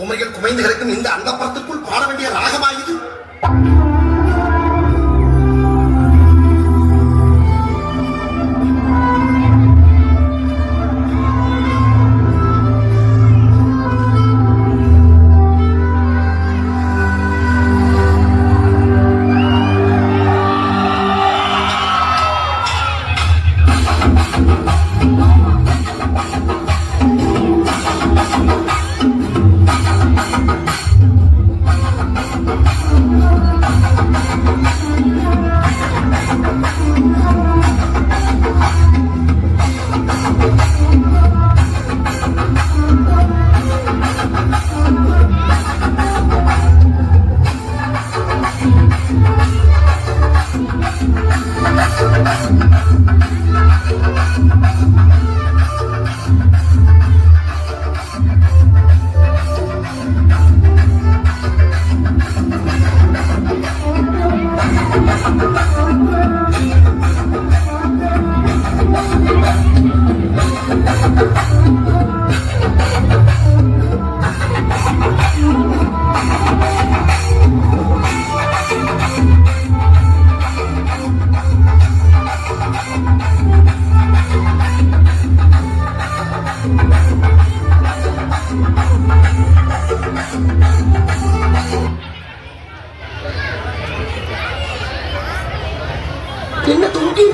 குமரிகள் குமைந்து கிடக்கும் இந்த அந்தப்புறத்துக்குள் பாட வேண்டிய ராகமாயுது?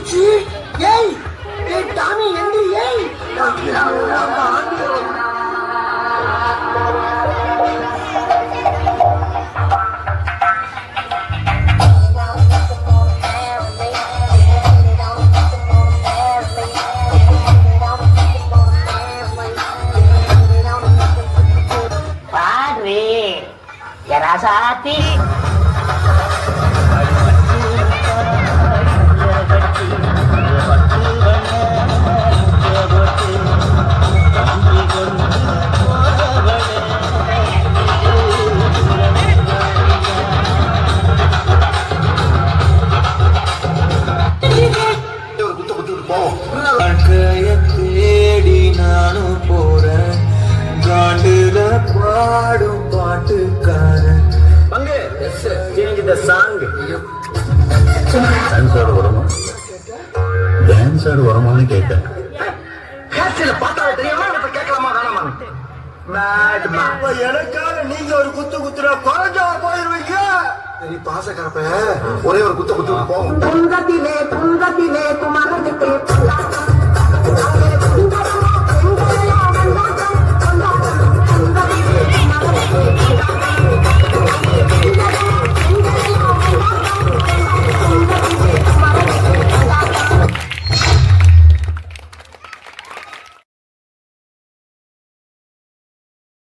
தொங்கிருச்சு ஏய் ஏய் டாமி எந்திரி ஏய் பாரு பாட்டுக்காரன். பங்கு. சேஞ்ச் த சாங் டான்ஸ் ஆட வருமா? வருமான்னு கேட்டேன். எனக்காக நீங்க ஒரு குத்து குத்துற குறைஞ்சா போயிருவீங்க. சரி பாசக்கரப்ப ஒரே ஒரு குத்த குத்திட்டு போவோம். துன்பத்திலே துன்பத்திலே